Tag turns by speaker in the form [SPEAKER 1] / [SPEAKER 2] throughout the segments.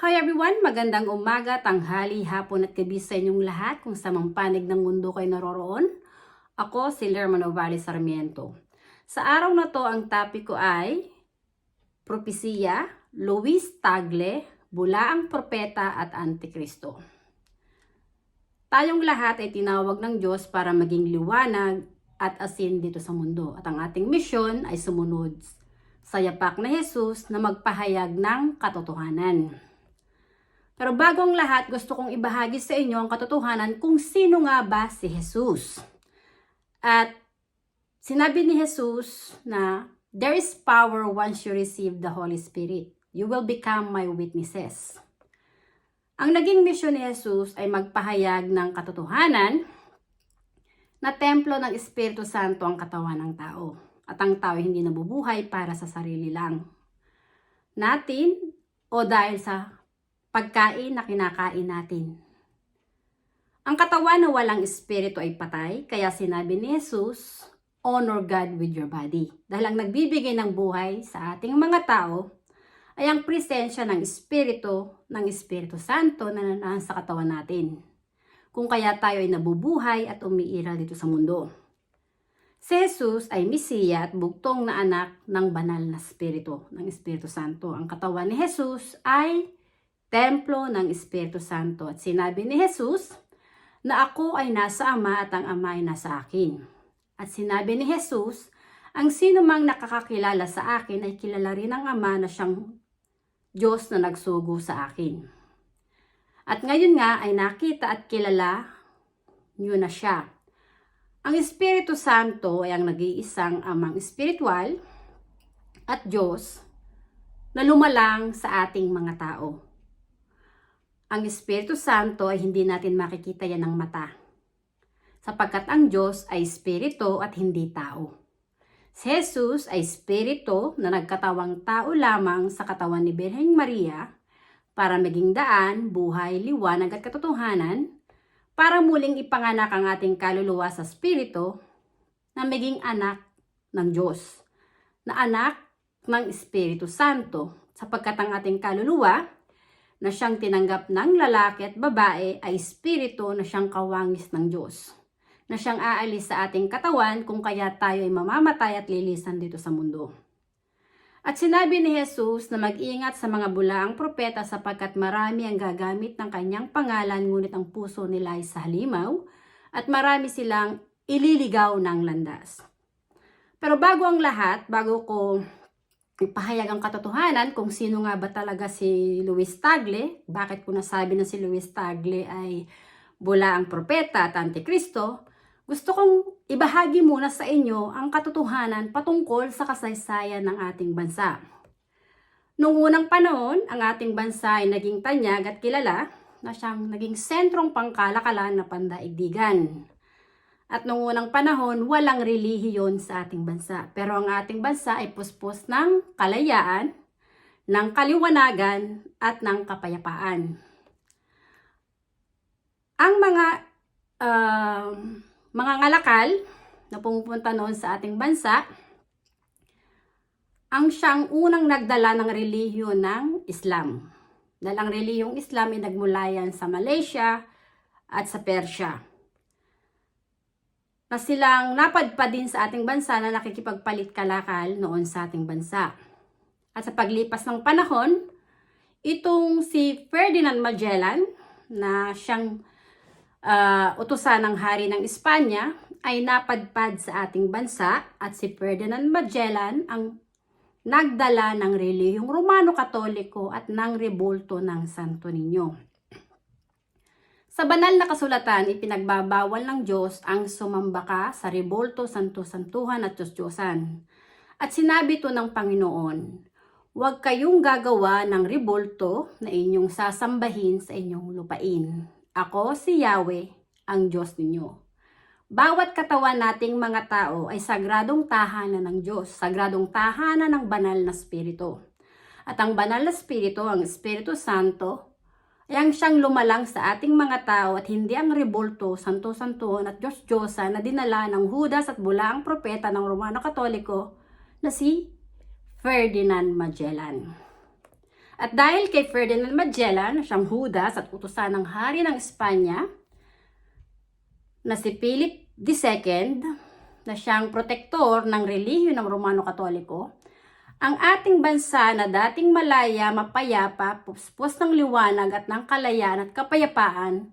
[SPEAKER 1] Hi everyone! Magandang umaga, tanghali, hapon at gabi sa inyong lahat kung sa mang panig ng mundo kayo naroroon. Ako si Lerman Ovali Sarmiento. Sa araw na to, ang topic ko ay Propesiya, Luis Tagle, Bulaang Propeta at Antikristo. Tayong lahat ay tinawag ng Diyos para maging liwanag at asin dito sa mundo. At ang ating misyon ay sumunod sa yapak na Jesus na magpahayag ng katotohanan. Pero bago ang lahat, gusto kong ibahagi sa inyo ang katotohanan kung sino nga ba si Jesus. At sinabi ni Jesus na there is power once you receive the Holy Spirit. You will become my witnesses. Ang naging misyon ni Jesus ay magpahayag ng katotohanan na templo ng Espiritu Santo ang katawan ng tao. At ang tao hindi nabubuhay para sa sarili lang. Natin o dahil sa pagkain na kinakain natin. Ang katawan na walang espiritu ay patay, kaya sinabi ni Jesus, honor God with your body. Dahil ang nagbibigay ng buhay sa ating mga tao ay ang presensya ng espiritu ng Espiritu Santo na nasa katawan natin. Kung kaya tayo ay nabubuhay at umiiral dito sa mundo. Si Jesus ay Mesiya at bugtong na anak ng banal na Espiritu, ng Espiritu Santo. Ang katawan ni Jesus ay templo ng Espiritu Santo. At sinabi ni Jesus na ako ay nasa Ama at ang Ama ay nasa akin. At sinabi ni Jesus, ang sino mang nakakakilala sa akin ay kilala rin ng Ama na siyang Diyos na nagsugo sa akin. At ngayon nga ay nakita at kilala niyo na siya. Ang Espiritu Santo ay ang nag-iisang amang espiritual at Diyos na lumalang sa ating mga tao. Ang Espiritu Santo ay hindi natin makikita yan ng mata. Sapagkat ang Diyos ay Espiritu at hindi tao. Si Jesus ay Espiritu na nagkatawang tao lamang sa katawan ni Birheng Maria para maging daan, buhay, liwanag at katotohanan para muling ipanganak ang ating kaluluwa sa Espiritu na maging anak ng Diyos, na anak ng Espiritu Santo sapagkat ang ating kaluluwa na siyang tinanggap ng lalaki at babae ay espiritu na siyang kawangis ng Diyos. Na siyang aalis sa ating katawan kung kaya tayo ay mamamatay at lilisan dito sa mundo. At sinabi ni Jesus na mag-ingat sa mga bulaang propeta sapagkat marami ang gagamit ng kanyang pangalan ngunit ang puso nila ay sa halimaw at marami silang ililigaw ng landas. Pero bago ang lahat, bago ko ipahayag ang katotohanan kung sino nga ba talaga si Luis Tagle, bakit ko nasabi na si Luis Tagle ay bula ang propeta at antikristo, gusto kong ibahagi muna sa inyo ang katotohanan patungkol sa kasaysayan ng ating bansa. Noong unang panahon, ang ating bansa ay naging tanyag at kilala na siyang naging sentrong pangkalakalan na pandaigdigan. At noong unang panahon, walang relihiyon sa ating bansa. Pero ang ating bansa ay puspos ng kalayaan, ng kaliwanagan, at ng kapayapaan. Ang mga uh, mga ngalakal na pumupunta noon sa ating bansa, ang siyang unang nagdala ng relihiyon ng Islam. Dahil ang relihiyong Islam ay nagmula yan sa Malaysia at sa Persia na silang napadpa din sa ating bansa na nakikipagpalit kalakal noon sa ating bansa. At sa paglipas ng panahon, itong si Ferdinand Magellan na siyang uh, utusan ng hari ng Espanya ay napadpad sa ating bansa at si Ferdinand Magellan ang nagdala ng relihiyong Romano Katoliko at ng rebulto ng Santo Niño. Sa banal na kasulatan, ipinagbabawal ng Diyos ang sumambaka sa rebulto, santo-santuhan at Diyos-Diyosan. At sinabi ito ng Panginoon, Huwag kayong gagawa ng rebulto na inyong sasambahin sa inyong lupain. Ako si Yahweh, ang Diyos ninyo. Bawat katawan nating mga tao ay sagradong tahanan ng Diyos, sagradong tahanan ng banal na spirito. At ang banal na spirito, ang Espiritu Santo, Yang siyang lumalang sa ating mga tao at hindi ang rebulto, santo-santuhon at Diyos-Diyosa na dinala ng Judas at bulaang propeta ng Romano Katoliko na si Ferdinand Magellan. At dahil kay Ferdinand Magellan, siyang Judas at utusan ng hari ng Espanya, na si Philip II, na siyang protektor ng relihiyon ng Romano Katoliko, ang ating bansa na dating malaya, mapayapa, puspos ng liwanag at ng kalayaan at kapayapaan,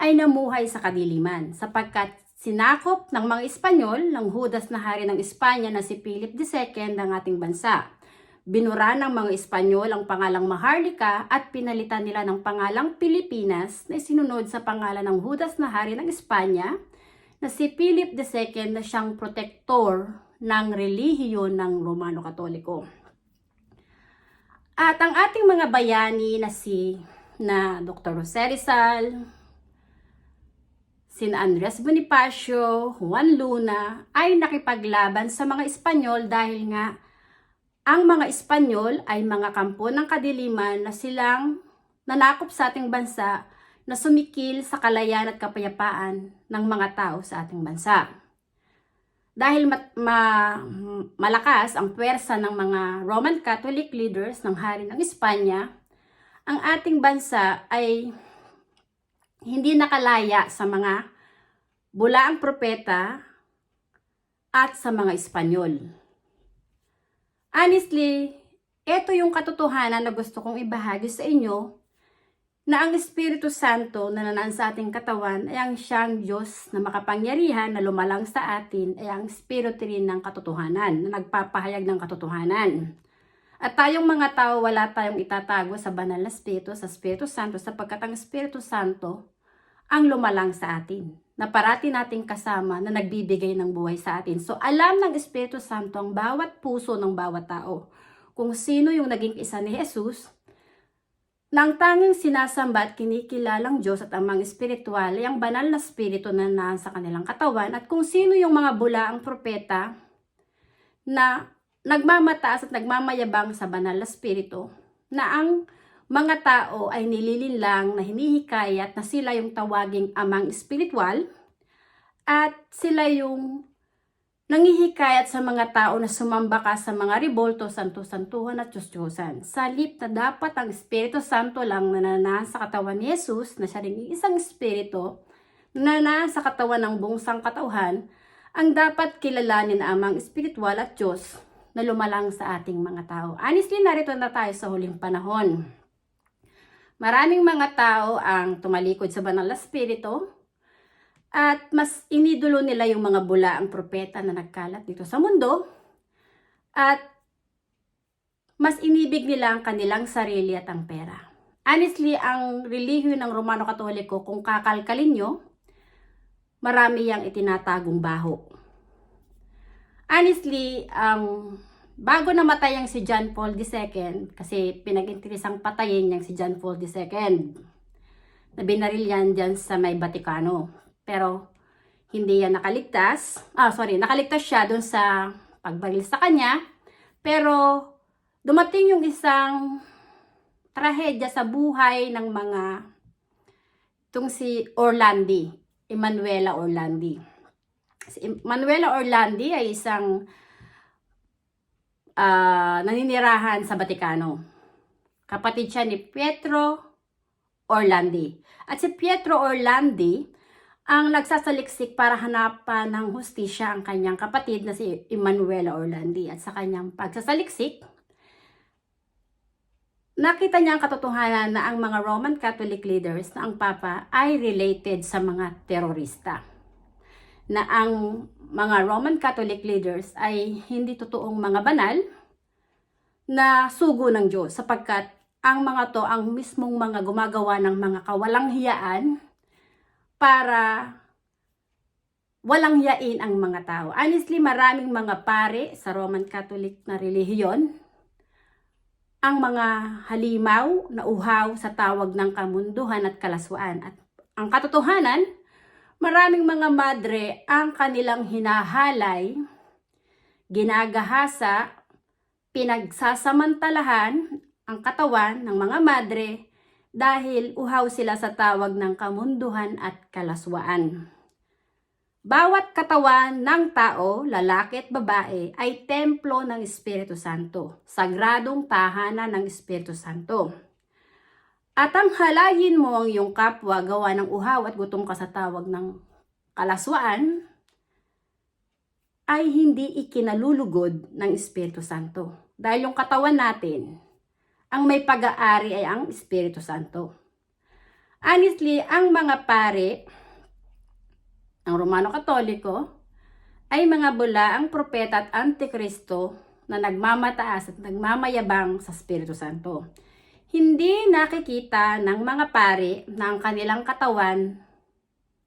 [SPEAKER 1] ay namuhay sa kadiliman sapagkat sinakop ng mga Espanyol ng Judas na hari ng Espanya na si Philip II ng ating bansa. Binura ng mga Espanyol ang pangalang Maharlika at pinalitan nila ng pangalang Pilipinas na sinunod sa pangalan ng Judas na hari ng Espanya na si Philip II na siyang protektor ng relihiyon ng Romano Katoliko. At ang ating mga bayani na si na Dr. Jose Rizal, sina Andres Bonifacio, Juan Luna ay nakipaglaban sa mga Espanyol dahil nga ang mga Espanyol ay mga kampo ng kadiliman na silang nanakop sa ating bansa na sumikil sa kalayaan at kapayapaan ng mga tao sa ating bansa. Dahil mat- ma- malakas ang puwersa ng mga Roman Catholic leaders ng hari ng Espanya, ang ating bansa ay hindi nakalaya sa mga bulaang propeta at sa mga Espanyol. Honestly, ito yung katotohanan na gusto kong ibahagi sa inyo na ang Espiritu Santo na nanaan sa ating katawan ay ang siyang Diyos na makapangyarihan na lumalang sa atin ay ang Espiritu rin ng katotohanan na nagpapahayag ng katotohanan. At tayong mga tao, wala tayong itatago sa banal na Espiritu, sa Espiritu Santo, sapagkat ang Espiritu Santo ang lumalang sa atin, na parati nating kasama na nagbibigay ng buhay sa atin. So alam ng Espiritu Santo ang bawat puso ng bawat tao. Kung sino yung naging isa ni Jesus, nang tanging sinasamba at kinikilalang Diyos at amang espiritual ay ang banal na spirito na naan sa kanilang katawan at kung sino yung mga bulaang propeta na nagmamataas at nagmamayabang sa banal na spirito na ang mga tao ay nililinlang na hinihikayat na sila yung tawaging amang espiritual at sila yung nangihikayat sa mga tao na sumamba ka sa mga ribolto, santo-santuhan at Diyos-Diyosan. Salip na dapat ang Espiritu Santo lang na nananaan sa katawan ni Jesus, na siya rin isang Espiritu, na nananaan sa katawan ng buong sangkatauhan, ang dapat kilalanin na amang espiritual at Diyos na lumalang sa ating mga tao. Honestly, narito na tayo sa huling panahon. Maraming mga tao ang tumalikod sa banal na spirito at mas inidulo nila yung mga bulaang propeta na nagkalat dito sa mundo at mas inibig nila ang kanilang sarili at ang pera. Honestly, ang relihiyon ng Romano Katoliko, kung kakalkalin nyo, marami yang itinatagong baho. Honestly, ang bago namatay ang si John Paul II, kasi pinag-interesang patayin niyang si John Paul II, na binaril yan dyan sa may Vaticano. Pero, hindi yan nakaligtas. Ah, sorry, nakaligtas siya dun sa pagbaril sa kanya. Pero, dumating yung isang trahedya sa buhay ng mga itong si Orlandi, Emanuela Orlandi. Si Manuela Orlandi ay isang ah, naninirahan sa Vaticano. Kapatid siya ni Pietro Orlandi. At si Pietro Orlandi ang nagsasaliksik para hanapan ng hustisya ang kanyang kapatid na si Emanuela Orlandi. At sa kanyang pagsasaliksik, nakita niya ang katotohanan na ang mga Roman Catholic leaders na ang Papa ay related sa mga terorista na ang mga Roman Catholic leaders ay hindi totoong mga banal na sugo ng Diyos sapagkat ang mga to ang mismong mga gumagawa ng mga kawalang hiyaan para walang hiyain ang mga tao. Honestly, maraming mga pare sa Roman Catholic na relihiyon ang mga halimaw na uhaw sa tawag ng kamunduhan at kalaswaan. At ang katotohanan, maraming mga madre ang kanilang hinahalay, ginagahasa, pinagsasamantalahan ang katawan ng mga madre dahil uhaw sila sa tawag ng kamunduhan at kalaswaan. Bawat katawan ng tao, lalaki at babae, ay templo ng Espiritu Santo, sagradong tahanan ng Espiritu Santo. At ang halayin mo ang iyong kapwa gawa ng uhaw at gutom ka sa tawag ng kalaswaan, ay hindi ikinalulugod ng Espiritu Santo. Dahil yung katawan natin, ang may pag-aari ay ang Espiritu Santo. Honestly, ang mga pare, ang Romano Katoliko, ay mga bula ang propeta at antikristo na nagmamataas at nagmamayabang sa Espiritu Santo. Hindi nakikita ng mga pare na ang kanilang katawan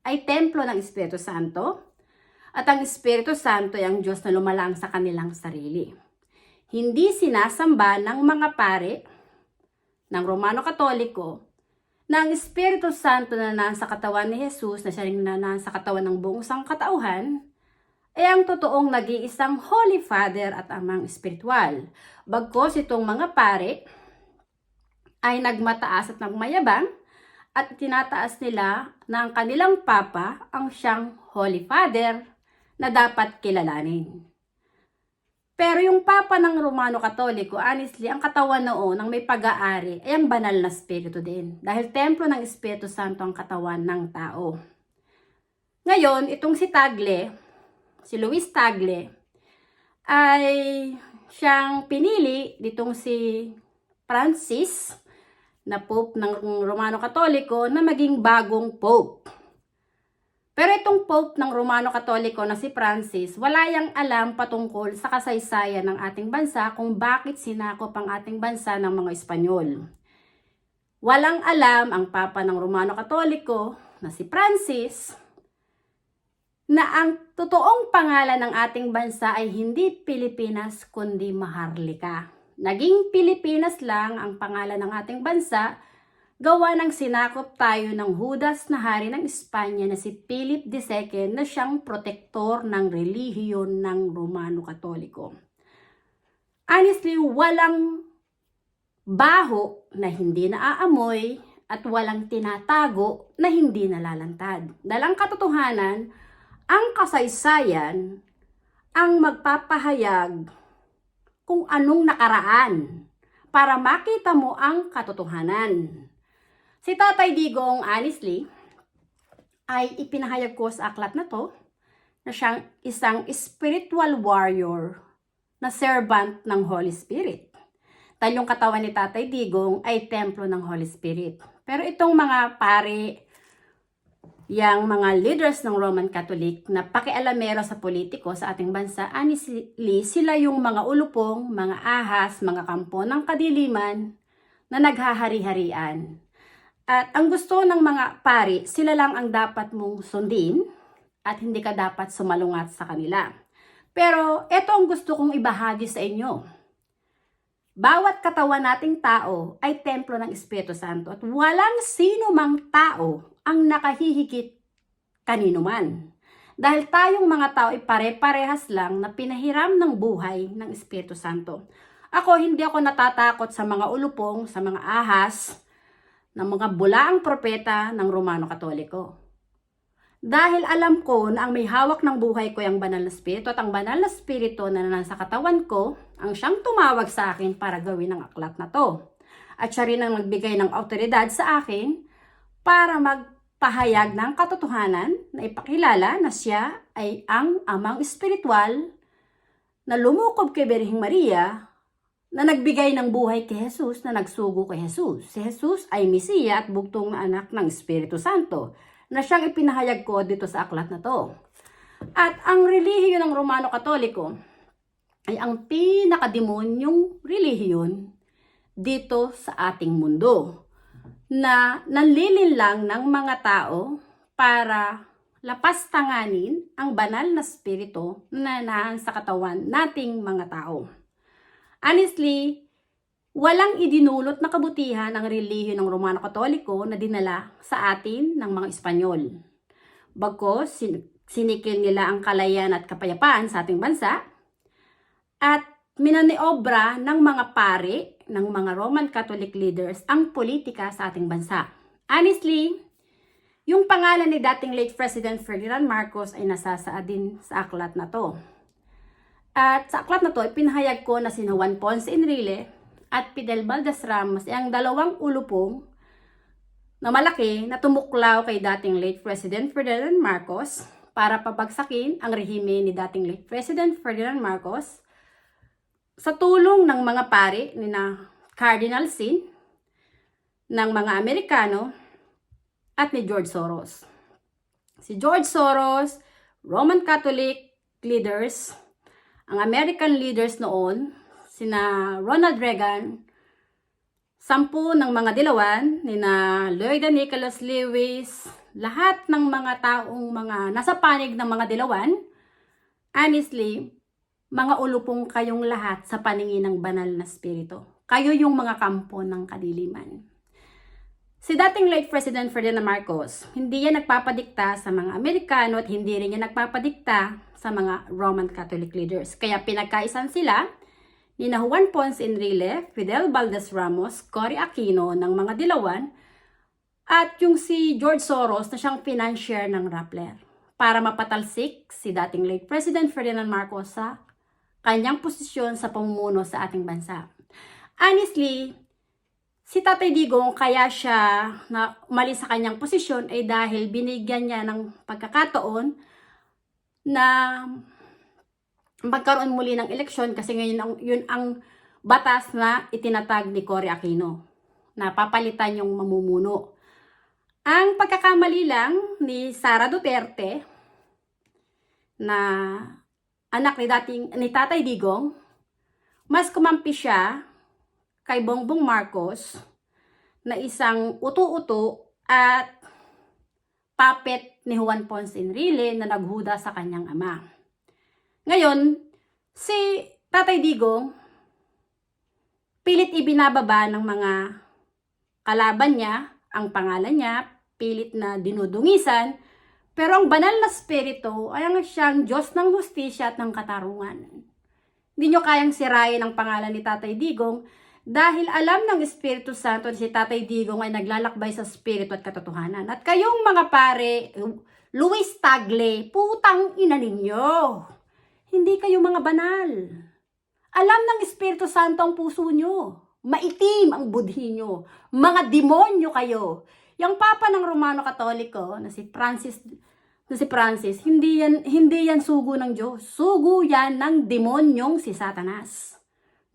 [SPEAKER 1] ay templo ng Espiritu Santo at ang Espiritu Santo ay ang Diyos na lumalang sa kanilang sarili. Hindi sinasamba ng mga pare ng Romano Katoliko na ang Espiritu Santo na nasa katawan ni Jesus na siya rin na nasa katawan ng buong sangkatauhan ay ang totoong nag-iisang Holy Father at Amang Espiritual. Bagkos itong mga pare ay nagmataas at nagmayabang at tinataas nila na ang kanilang Papa ang siyang Holy Father na dapat kilalanin. Pero yung Papa ng Romano Katoliko, honestly, ang katawan noon ng may pag-aari ay ang banal na spirito din. Dahil templo ng Espiritu Santo ang katawan ng tao. Ngayon, itong si Tagle, si Luis Tagle, ay siyang pinili ditong si Francis na Pope ng Romano Katoliko na maging bagong Pope. Pero itong Pope ng Romano Katoliko na si Francis, wala yang alam patungkol sa kasaysayan ng ating bansa kung bakit sinakop ang ating bansa ng mga Espanyol. Walang alam ang Papa ng Romano Katoliko na si Francis na ang totoong pangalan ng ating bansa ay hindi Pilipinas kundi Maharlika. Naging Pilipinas lang ang pangalan ng ating bansa gawa ng sinakop tayo ng Judas na hari ng Espanya na si Philip II na siyang protektor ng relihiyon ng Romano Katoliko. Honestly, walang baho na hindi naaamoy at walang tinatago na hindi nalalantad. Dalang katotohanan, ang kasaysayan ang magpapahayag kung anong nakaraan para makita mo ang katotohanan. Si Tatay Digong, honestly, ay ipinahayag ko sa aklat na to na siyang isang spiritual warrior na servant ng Holy Spirit. Dahil yung katawan ni Tatay Digong ay templo ng Holy Spirit. Pero itong mga pare, yang mga leaders ng Roman Catholic na pakialamero sa politiko sa ating bansa, honestly, sila yung mga ulupong, mga ahas, mga kampo ng kadiliman na naghahari-harian. At ang gusto ng mga pari, sila lang ang dapat mong sundin at hindi ka dapat sumalungat sa kanila. Pero ito ang gusto kong ibahagi sa inyo. Bawat katawan nating tao ay templo ng Espiritu Santo at walang sino mang tao ang nakahihigit kanino man. Dahil tayong mga tao ay pare-parehas lang na pinahiram ng buhay ng Espiritu Santo. Ako, hindi ako natatakot sa mga ulupong, sa mga ahas, ng mga bulaang propeta ng Romano Katoliko. Dahil alam ko na ang may hawak ng buhay ko ay ang banal na spirito at ang banal na spirito na nasa katawan ko ang siyang tumawag sa akin para gawin ang aklat na to. At siya rin ang nagbigay ng autoridad sa akin para magpahayag ng katotohanan na ipakilala na siya ay ang amang espiritual na lumukob kay Berhing Maria na nagbigay ng buhay kay Jesus na nagsugo kay Jesus. Si Jesus ay Mesiya at bugtong na anak ng Espiritu Santo na siyang ipinahayag ko dito sa aklat na to. At ang relihiyon ng Romano Katoliko ay ang pinakademonyong relihiyon dito sa ating mundo na nanlilin lang ng mga tao para lapastanganin ang banal na spirito na naan sa katawan nating mga tao. Honestly, walang idinulot na kabutihan ang relihiyon ng Romano Katoliko na dinala sa atin ng mga Espanyol. Bagkos, sin- sinikil nila ang kalayan at kapayapaan sa ating bansa at minaniobra ng mga pare ng mga Roman Catholic leaders ang politika sa ating bansa. Honestly, Yung pangalan ni dating late President Ferdinand Marcos ay nasasaad din sa aklat na to. At sa aklat na to, pinahayag ko na sina Juan Ponce Enrile at Fidel Valdez Ramos ang dalawang ulupong na malaki na tumuklaw kay dating late President Ferdinand Marcos para pabagsakin ang rehime ni dating late President Ferdinand Marcos sa tulong ng mga pari ni na Cardinal Sin ng mga Amerikano at ni George Soros. Si George Soros, Roman Catholic leaders, ang American leaders noon, sina Ronald Reagan, sampu ng mga dilawan, ni na Lloyd and Nicholas Lewis, lahat ng mga taong mga nasa panig ng mga dilawan, honestly, mga ulupong kayong lahat sa paningin ng banal na spirito. Kayo yung mga kampo ng kadiliman. Si dating late President Ferdinand Marcos, hindi yan nagpapadikta sa mga Amerikano at hindi rin yan nagpapadikta sa mga Roman Catholic leaders. Kaya pinagkaisan sila ni Juan Ponce Enrile, Fidel Valdez Ramos, Cory Aquino ng mga Dilawan at yung si George Soros na siyang financier ng Rappler para mapatalsik si dating late President Ferdinand Marcos sa kanyang posisyon sa pamumuno sa ating bansa. Honestly, Si Tatay Digong, kaya siya na umalis sa kanyang posisyon ay dahil binigyan niya ng pagkakataon na magkaroon muli ng eleksyon kasi ngayon ang, yun ang batas na itinatag ni Cory Aquino na papalitan yung mamumuno. Ang pagkakamali lang ni Sara Duterte na anak ni dating ni Tatay Digong, mas kumampi siya kay Bongbong Marcos na isang uto-uto at puppet ni Juan Ponce Enrile na naghuda sa kanyang ama. Ngayon, si Tatay Digong pilit ibinababa ng mga kalaban niya ang pangalan niya, pilit na dinudungisan, pero ang banal na spirito ay ang siyang Diyos ng hustisya at ng katarungan. Hindi nyo kayang sirayin ang pangalan ni Tatay Digong dahil alam ng Espiritu Santo si Tatay Digong ay naglalakbay sa Espiritu at katotohanan. At kayong mga pare, Luis Tagle, putang ina ninyo. Hindi kayo mga banal. Alam ng Espiritu Santo ang puso nyo. Maitim ang budhi nyo. Mga demonyo kayo. Yung Papa ng Romano Katoliko na si Francis na si Francis, hindi yan, hindi yan sugo ng Diyos. Sugo yan ng demonyong si Satanas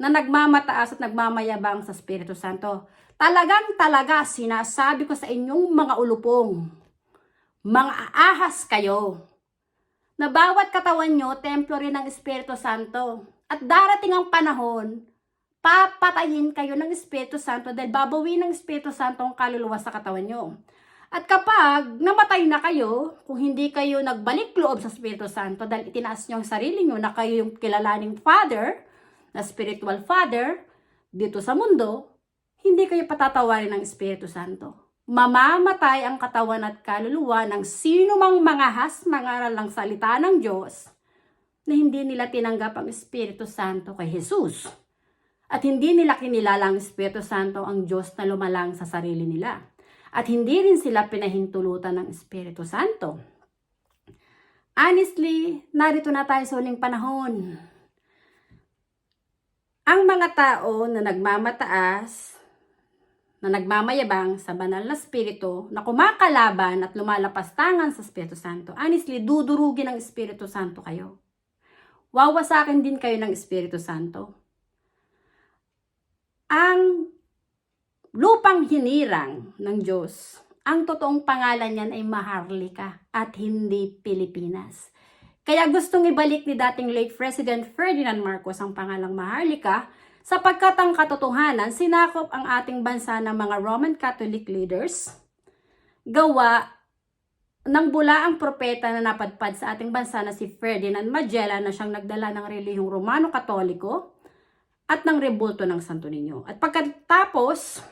[SPEAKER 1] na nagmamataas at nagmamayabang sa Espiritu Santo. Talagang talaga sinasabi ko sa inyong mga ulupong, mga ahas kayo, na bawat katawan nyo, templo rin ng Espiritu Santo. At darating ang panahon, papatayin kayo ng Espiritu Santo dahil babawin ng Espiritu Santo ang kaluluwa sa katawan nyo. At kapag namatay na kayo, kung hindi kayo nagbalik loob sa Espiritu Santo dahil itinaas nyo ang sarili nyo na kayo yung kilalaning Father, na spiritual father dito sa mundo, hindi kayo patatawarin ng Espiritu Santo. Mamamatay ang katawan at kaluluwa ng sino mang mga has mangaral ng salita ng Diyos na hindi nila tinanggap ang Espiritu Santo kay Jesus. At hindi nila kinilala ang Espiritu Santo ang Diyos na lumalang sa sarili nila. At hindi rin sila pinahintulutan ng Espiritu Santo. Honestly, narito na tayo sa huling panahon ang mga tao na nagmamataas, na nagmamayabang sa banal na spirito, na kumakalaban at lumalapas tangan sa Espiritu Santo, honestly, dudurugin ng Espiritu Santo kayo. Wawasakin din kayo ng Espiritu Santo. Ang lupang hinirang ng Diyos, ang totoong pangalan niyan ay Maharlika at hindi Pilipinas. Kaya gustong ibalik ni dating late President Ferdinand Marcos ang pangalang Maharlika sapagkat ang katotohanan sinakop ang ating bansa ng mga Roman Catholic leaders gawa ng bulaang propeta na napadpad sa ating bansa na si Ferdinand Magellan na siyang nagdala ng relihiyong Romano Katoliko at ng rebulto ng Santo Niño. At pagkatapos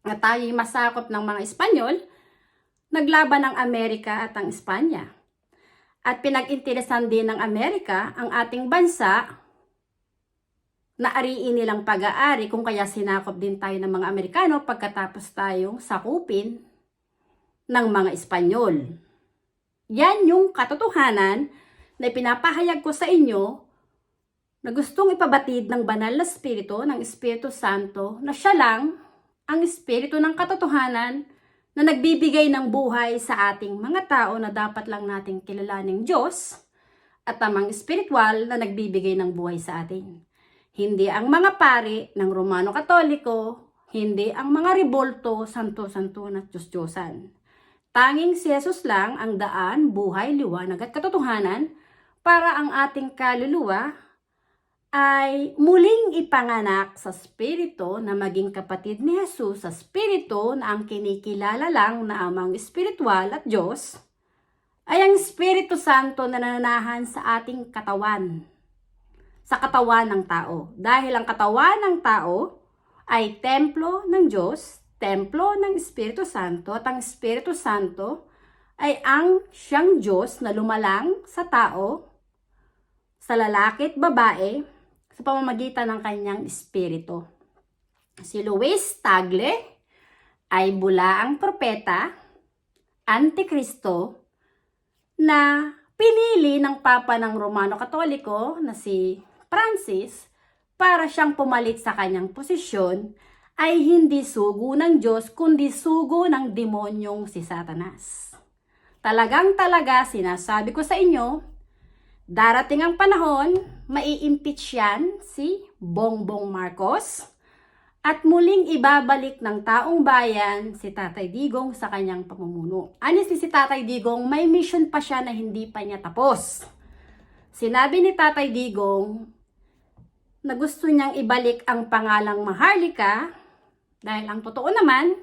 [SPEAKER 1] na tayo masakop ng mga Espanyol, naglaban ang Amerika at ang Espanya at pinag-interesan din ng Amerika ang ating bansa na ariin nilang pag-aari kung kaya sinakop din tayo ng mga Amerikano pagkatapos tayong sakupin ng mga Espanyol. Yan yung katotohanan na ipinapahayag ko sa inyo na gustong ipabatid ng banal na Espiritu, ng Espiritu Santo, na siya lang ang Espiritu ng katotohanan na nagbibigay ng buhay sa ating mga tao na dapat lang nating kilalaning Diyos at tamang espiritual na nagbibigay ng buhay sa atin. Hindi ang mga pari ng Romano Katoliko, hindi ang mga ribolto, santo-santo na Diyos-Diyosan. Tanging si Jesus lang ang daan, buhay, liwanag at katotohanan para ang ating kaluluwa ay muling ipanganak sa Espiritu na maging kapatid ni Jesus sa Espiritu na ang kinikilala lang na amang espiritual at Diyos ay ang Espiritu Santo na nananahan sa ating katawan, sa katawan ng tao. Dahil ang katawan ng tao ay templo ng Diyos, templo ng Espiritu Santo, at ang Espiritu Santo ay ang siyang Diyos na lumalang sa tao, sa lalaki at babae, sa pamamagitan ng kanyang espiritu. Si Luis Tagle ay bulaang propeta, antikristo, na pinili ng Papa ng Romano Katoliko na si Francis para siyang pumalit sa kanyang posisyon ay hindi sugo ng Diyos kundi sugo ng demonyong si Satanas. Talagang talaga sinasabi ko sa inyo, darating ang panahon, mai-impeach yan si Bongbong Marcos at muling ibabalik ng taong bayan si Tatay Digong sa kanyang pamumuno. Honestly, si Tatay Digong, may mission pa siya na hindi pa niya tapos. Sinabi ni Tatay Digong na gusto niyang ibalik ang pangalang Maharlika dahil ang totoo naman,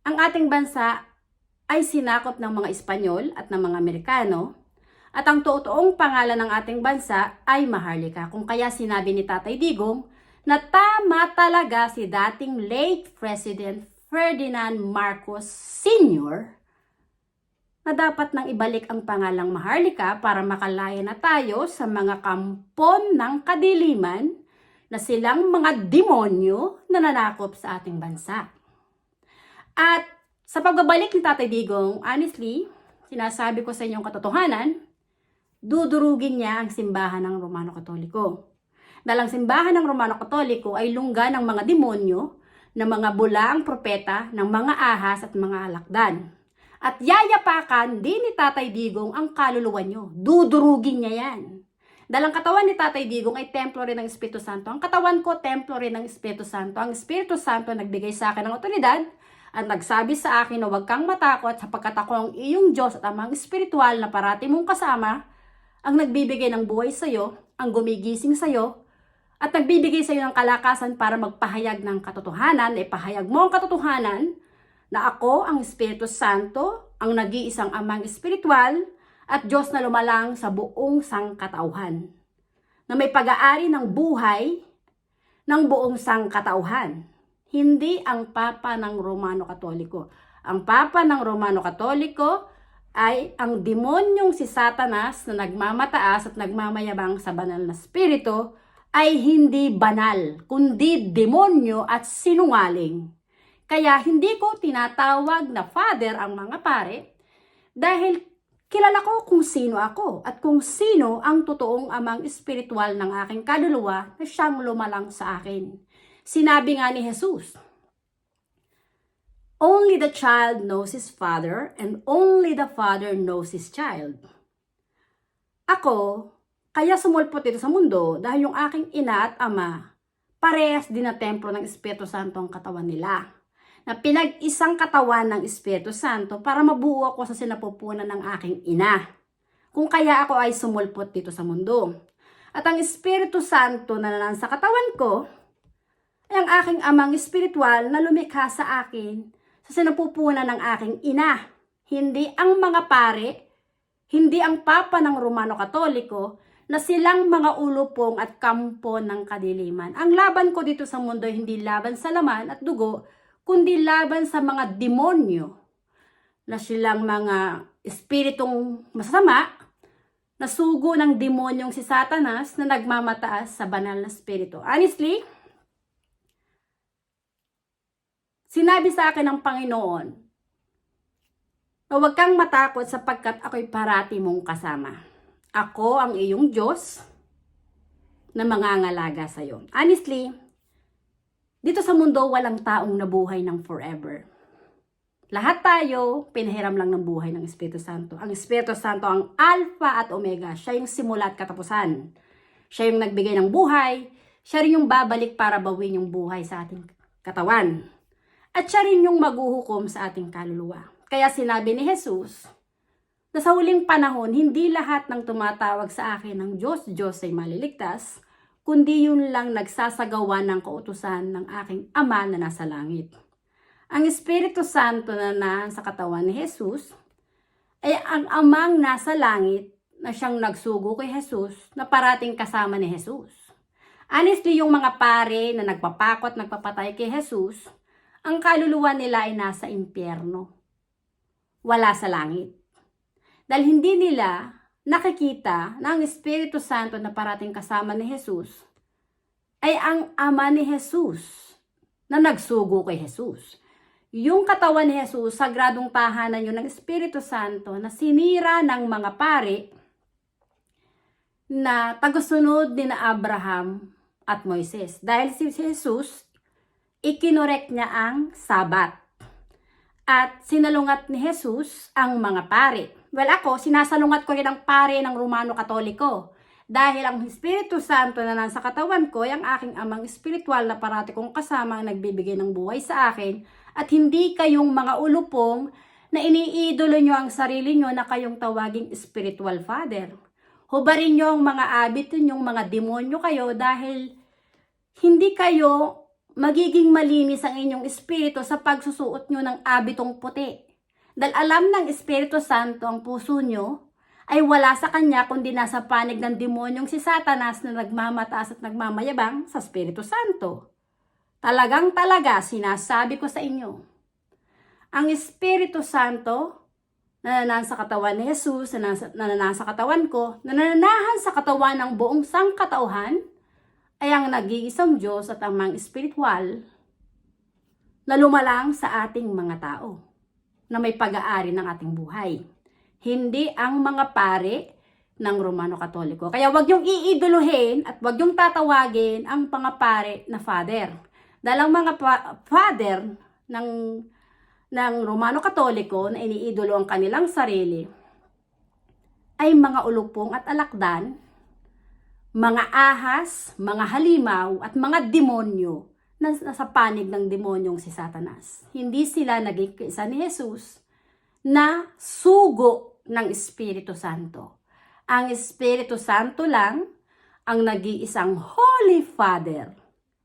[SPEAKER 1] ang ating bansa ay sinakop ng mga Espanyol at ng mga Amerikano at ang totoong pangalan ng ating bansa ay Maharlika. Kung kaya sinabi ni Tatay Digong na tama talaga si dating late President Ferdinand Marcos Sr. na dapat nang ibalik ang pangalang Maharlika para makalaya na tayo sa mga kampon ng kadiliman na silang mga demonyo na nanakop sa ating bansa. At sa pagbabalik ni Tatay Digong, honestly, sinasabi ko sa inyong katotohanan, dudurugin niya ang simbahan ng Romano Katoliko. Dahil ang simbahan ng Romano Katoliko ay lungga ng mga demonyo, ng mga bulaang propeta, ng mga ahas at mga alakdan. At yayapakan din ni Tatay Digong ang kaluluwa nyo. Dudurugin niya yan. Dahil ang katawan ni Tatay Digong ay templo rin ng Espiritu Santo. Ang katawan ko, templo rin ng Espiritu Santo. Ang Espiritu Santo nagbigay sa akin ng otoridad at nagsabi sa akin na huwag kang matakot sapagkat ako ang iyong Diyos at amang espiritual na parati mong kasama ang nagbibigay ng buhay sa iyo, ang gumigising sa iyo, at nagbibigay sa iyo ng kalakasan para magpahayag ng katotohanan, na ipahayag mo ang katotohanan na ako ang Espiritu Santo, ang nag-iisang amang espiritual, at Diyos na lumalang sa buong sangkatauhan. Na may pag-aari ng buhay ng buong sangkatauhan. Hindi ang Papa ng Romano Katoliko. Ang Papa ng Romano Katoliko ay ang demonyong si Satanas na nagmamataas at nagmamayabang sa banal na spirito ay hindi banal, kundi demonyo at sinungaling. Kaya hindi ko tinatawag na father ang mga pare dahil kilala ko kung sino ako at kung sino ang totoong amang espiritual ng aking kaluluwa na siyang lumalang sa akin. Sinabi nga ni Jesus, Only the child knows his father and only the father knows his child. Ako, kaya sumulpot ito sa mundo dahil yung aking ina at ama, parehas din na templo ng Espiritu Santo ang katawan nila. Na pinag-isang katawan ng Espiritu Santo para mabuo ako sa sinapupunan ng aking ina. Kung kaya ako ay sumulpot dito sa mundo. At ang Espiritu Santo na nanan sa katawan ko, ay ang aking amang espiritual na lumikha sa akin sa sinapupunan ng aking ina. Hindi ang mga pare, hindi ang papa ng Romano Katoliko, na silang mga ulupong at kampo ng kadiliman. Ang laban ko dito sa mundo hindi laban sa laman at dugo, kundi laban sa mga demonyo na silang mga espiritong masama na sugo ng demonyong si Satanas na nagmamataas sa banal na spirito. Honestly, sinabi sa akin ng Panginoon Na huwag kang matakot sapagkat ako'y parati mong kasama. Ako ang iyong Diyos na mangangalaga sa iyo. Honestly, dito sa mundo walang taong nabuhay ng forever. Lahat tayo, pinahiram lang ng buhay ng Espiritu Santo. Ang Espiritu Santo ang Alpha at Omega. Siya yung simula at katapusan. Siya yung nagbigay ng buhay. Siya rin yung babalik para bawin yung buhay sa ating katawan. At siya rin yung maghuhukom sa ating kaluluwa. Kaya sinabi ni Jesus, na sa huling panahon, hindi lahat ng tumatawag sa akin ng Diyos, Diyos ay maliligtas, kundi yun lang nagsasagawa ng kautusan ng aking Ama na nasa langit. Ang Espiritu Santo na nasa katawan ni Jesus ay ang amang nasa langit na siyang nagsugo kay Jesus na parating kasama ni Jesus. Honestly, yung mga pare na nagpapakot, nagpapatay kay Jesus, ang kaluluwa nila ay nasa impyerno. Wala sa langit. Dahil hindi nila nakikita na ang Espiritu Santo na parating kasama ni Jesus ay ang ama ni Jesus na nagsugo kay Jesus. Yung katawan ni Jesus, sagradong tahanan yun ng Espiritu Santo na sinira ng mga pare na tagusunod ni na Abraham at Moises. Dahil si Jesus, ikinorek niya ang Sabat. At sinalungat ni Jesus ang mga pare. Well, ako, sinasalungat ko rin ang pare ng Romano Katoliko. Dahil ang Espiritu Santo na nasa katawan ko ay ang aking amang espiritual na parati kong kasama ang nagbibigay ng buhay sa akin at hindi kayong mga ulupong na iniidolo nyo ang sarili nyo na kayong tawaging spiritual father. Hubarin nyo ang mga abit ninyong mga demonyo kayo dahil hindi kayo magiging malinis ang inyong espiritu sa pagsusuot nyo ng abitong puti. Dahil alam ng Espiritu Santo ang puso nyo ay wala sa kanya kundi nasa panig ng demonyong si Satanas na nagmamataas at nagmamayabang sa Espiritu Santo. Talagang talaga sinasabi ko sa inyo, ang Espiritu Santo na nasa katawan ni Jesus, na nasa, na nasa katawan ko, na nananahan sa katawan ng buong sangkatauhan, ay ang nag-iisang Diyos at ang mga espiritual na lumalang sa ating mga tao na may pag-aari ng ating buhay. Hindi ang mga pare ng Romano Katoliko. Kaya wag yung iiduluhin at wag yung tatawagin ang mga pare na father. Dahil ang mga father ng ng Romano Katoliko na iniidolo ang kanilang sarili ay mga ulupong at alakdan, mga ahas, mga halimaw at mga demonyo na nasa panig ng demonyong si Satanas. Hindi sila naging kaisa ni Jesus na sugo ng Espiritu Santo. Ang Espiritu Santo lang ang nag-iisang Holy Father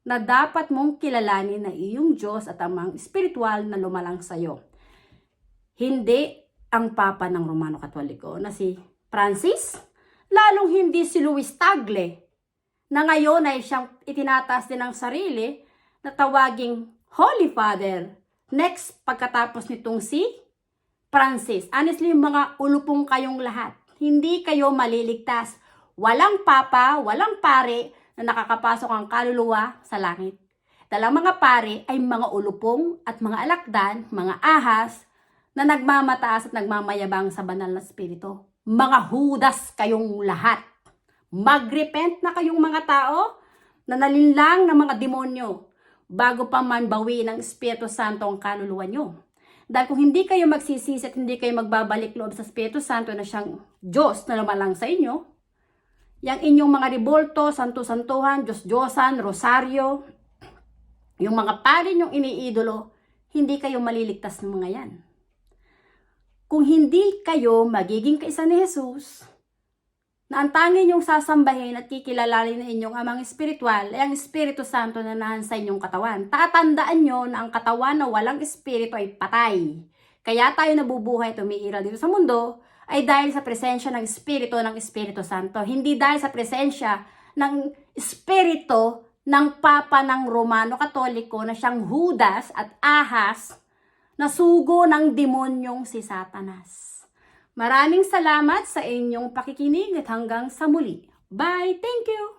[SPEAKER 1] na dapat mong kilalanin na iyong Diyos at amang espiritual na lumalang sa iyo. Hindi ang Papa ng Romano Katoliko na si Francis, lalong hindi si Luis Tagle, na ngayon ay siyang itinataas din ng sarili na tawaging Holy Father. Next, pagkatapos nitong si Francis. Honestly, mga ulupong kayong lahat. Hindi kayo maliligtas. Walang papa, walang pare na nakakapasok ang kaluluwa sa langit. Dalang mga pare ay mga ulupong at mga alakdan, mga ahas, na nagmamataas at nagmamayabang sa banal na spirito. Mga hudas kayong lahat. Magrepent na kayong mga tao na nalinlang ng mga demonyo bago pa man bawi ng Espiritu Santo ang kaluluwa nyo. Dahil kung hindi kayo magsisisi at hindi kayo magbabalik loob sa Espiritu Santo na siyang Diyos na lumalang sa inyo, yung inyong mga ribolto, santo-santuhan, Diyos-Diyosan, Rosaryo, yung mga pare nyong iniidolo, hindi kayo maliligtas ng mga yan. Kung hindi kayo magiging kaisa ni Jesus, na ang tanging yung sasambahin at kikilalalin na inyong amang espiritual ay ang Espiritu Santo na nahan sa inyong katawan. Tatandaan nyo na ang katawan na walang espiritu ay patay. Kaya tayo nabubuhay at umiiral dito sa mundo ay dahil sa presensya ng Espiritu ng Espiritu Santo. Hindi dahil sa presensya ng Espiritu ng Papa ng Romano Katoliko na siyang Judas at Ahas na sugo ng demonyong si Satanas. Maraming salamat sa inyong pakikinig at hanggang sa muli. Bye! Thank you!